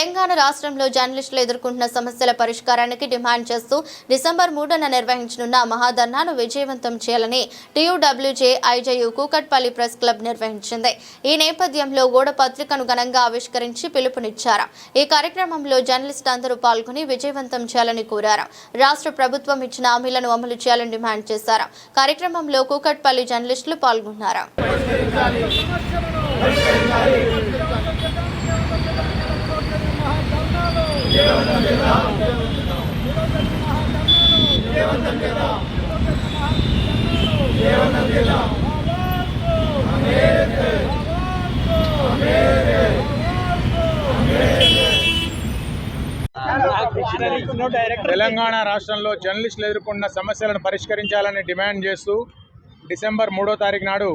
తెలంగాణ రాష్ట్రంలో జర్నలిస్టులు ఎదుర్కొంటున్న సమస్యల పరిష్కారానికి డిమాండ్ చేస్తూ డిసెంబర్ మూడున నిర్వహించనున్న మహాధర్నాను విజయవంతం చేయాలని TUWJ IJU Kukatpally press club నిర్వహించింది. ఈ నేపథ్యంలో గోడ పత్రికను ఘనంగా ఆవిష్కరించి పిలుపునిచ్చారు. ఈ కార్యక్రమంలో జర్నలిస్టు అందరూ పాల్గొని విజయవంతం చేయాలని కోరారు. రాష్ట్ర ప్రభుత్వం ఇచ్చిన హామీలను అమలు చేయాలని డిమాండ్ చేశారు. కార్యక్రమంలో కూకట్పల్లి జర్నలిస్టులు పాల్గొన్నారు. తెలంగాణ రాష్ట్రంలో జర్నలిస్టులు ఎదుర్కొన్న సమస్యలను పరిష్కరించాలని డిమాండ్ చేస్తూ డిసెంబర్ మూడో తారీఖు నాడు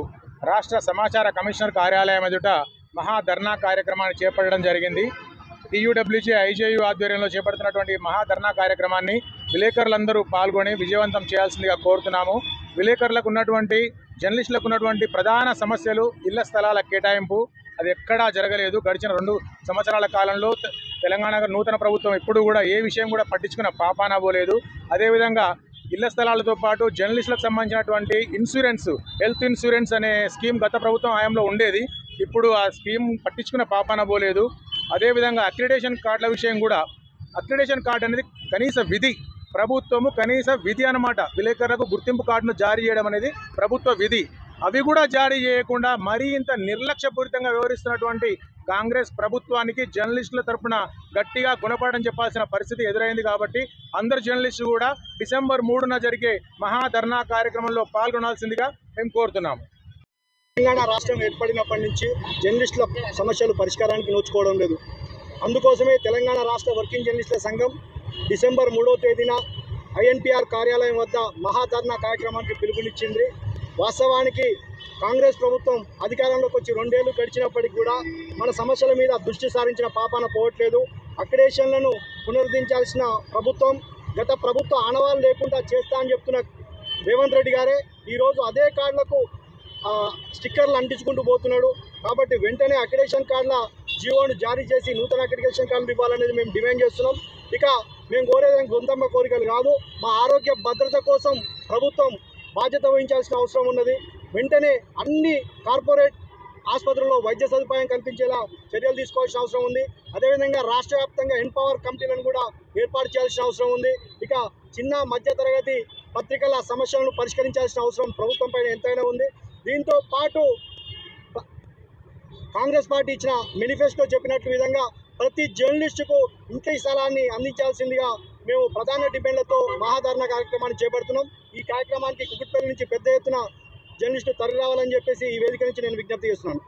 రాష్ట్ర సమాచార కమిషనర్ కార్యాలయం ఎదుట మహా ధర్నా కార్యక్రమాన్ని చేపట్టడం జరిగింది. టీయూడబ్ల్యూజీ ఐజేయు ఆధ్వర్యంలో చేపడుతున్నటువంటి మహాధర్నా కార్యక్రమాన్ని విలేకరులందరూ పాల్గొని విజయవంతం చేయాల్సిందిగా కోరుతున్నాము. విలేకరులకు ఉన్నటువంటి జర్నలిస్టులకు ఉన్నటువంటి ప్రధాన సమస్యలు ఇళ్ళ స్థలాల కేటాయింపు. అది ఎక్కడా జరగలేదు. గడిచిన రెండు సంవత్సరాల కాలంలో తెలంగాణ నూతన ప్రభుత్వం ఎప్పుడు కూడా ఏ విషయం కూడా పట్టించుకున్న పాపాన పోలేదు. అదేవిధంగా ఇళ్ళ స్థలాలతో పాటు జర్నలిస్టులకు సంబంధించినటువంటి ఇన్సూరెన్స్ హెల్త్ ఇన్సూరెన్స్ అనే స్కీమ్ గత ప్రభుత్వం హయాంలో ఉండేది. ఇప్పుడు ఆ స్కీమ్ పట్టించుకున్న పాపాన పోలేదు. అదేవిధంగా అక్రిడేషన్ కార్డుల విషయం కూడా అక్రిడేషన్ కార్డు అనేది కనీస విధి ప్రభుత్వము కనీస విధి అన్నమాట. విలేకరులకు గుర్తింపు కార్డును జారీ చేయడం అనేది ప్రభుత్వ విధి. అవి కూడా జారీ చేయకుండా మరీ ఇంత నిర్లక్ష్యపూరితంగా వ్యవహరిస్తున్నటువంటి కాంగ్రెస్ ప్రభుత్వానికి జర్నలిస్టుల తరఫున గట్టిగా గుణపాఠం చెప్పాల్సిన పరిస్థితి ఎదురైంది కాబట్టి అందరు జర్నలిస్టులు కూడా డిసెంబర్ మూడున జరిగే మహాధర్నా కార్యక్రమంలో పాల్గొనాల్సిందిగా మేము కోరుతున్నాము. తెలంగాణ రాష్ట్రం ఏర్పడినప్పటి నుంచి జర్నలిస్టుల సమస్యలు పరిష్కారానికి నోచుకోవడం లేదు. అందుకోసమే తెలంగాణ రాష్ట్ర వర్కింగ్ జర్నలిస్టుల సంఘం డిసెంబర్ మూడో తేదీన ఐఎన్పిఆర్ కార్యాలయం వద్ద మహాధర్నా కార్యక్రమానికి పిలుపునిచ్చింది. వాస్తవానికి కాంగ్రెస్ ప్రభుత్వం అధికారంలోకి వచ్చి రెండేళ్ళు గడిచినప్పటికీ కూడా మన సమస్యల మీద దృష్టి సారించిన పాపాన పోవట్లేదు. అక్రిడేషన్లను పునరుద్ధరించాల్సిన ప్రభుత్వం గత ప్రభుత్వ ఆనవాలు లేకుండా చేస్తా అని చెప్తున్న రేవంత్ రెడ్డి గారే ఈరోజు అదే కార్డులకు స్టిక్కర్లు అంటించుకుంటూ పోతున్నాడు. కాబట్టి వెంటనే అక్రిడేషన్ కార్డుల జీవోను జారీ చేసి నూతన అక్రిడేషన్ కార్డులు ఇవ్వాలనేది మేము డిమాండ్ చేస్తున్నాం. ఇక మేము కోరేది గొంతమ్మ కోరికలు కాదు. మా ఆరోగ్య భద్రత కోసం ప్రభుత్వం బాధ్యత వహించాల్సిన అవసరం ఉన్నది. వెంటనే అన్ని కార్పొరేట్ ఆసుపత్రుల్లో వైద్య సదుపాయం కల్పించేలా చర్యలు తీసుకోవాల్సిన అవసరం ఉంది. అదేవిధంగా రాష్ట్ర వ్యాప్తంగా ఎన్పవర్ కమిటీలను కూడా ఏర్పాటు చేయాల్సిన అవసరం ఉంది. ఇక చిన్న మధ్య తరగతి పత్రికల సమస్యలను పరిష్కరించాల్సిన అవసరం ప్రభుత్వం పైన ఎంతైనా ఉంది. దీంతో పాటు కాంగ్రెస్ పార్టీ ఇచ్చిన మేనిఫెస్టో చెప్పినట్లు విధంగా ప్రతి జర్నలిస్టుకు ఇంటి స్థలాన్ని అందించాల్సిందిగా మేము ప్రధాన డిమాండ్లతో మహాధారణ కార్యక్రమాన్ని చేపడుతున్నాం. ఈ కార్యక్రమానికి కుకుట్పల్లి నుంచి పెద్ద ఎత్తున జర్నలిస్టులు తరలి రావాలని చెప్పేసి ఈ వేదిక నుంచి నేను విజ్ఞప్తి చేస్తున్నాను.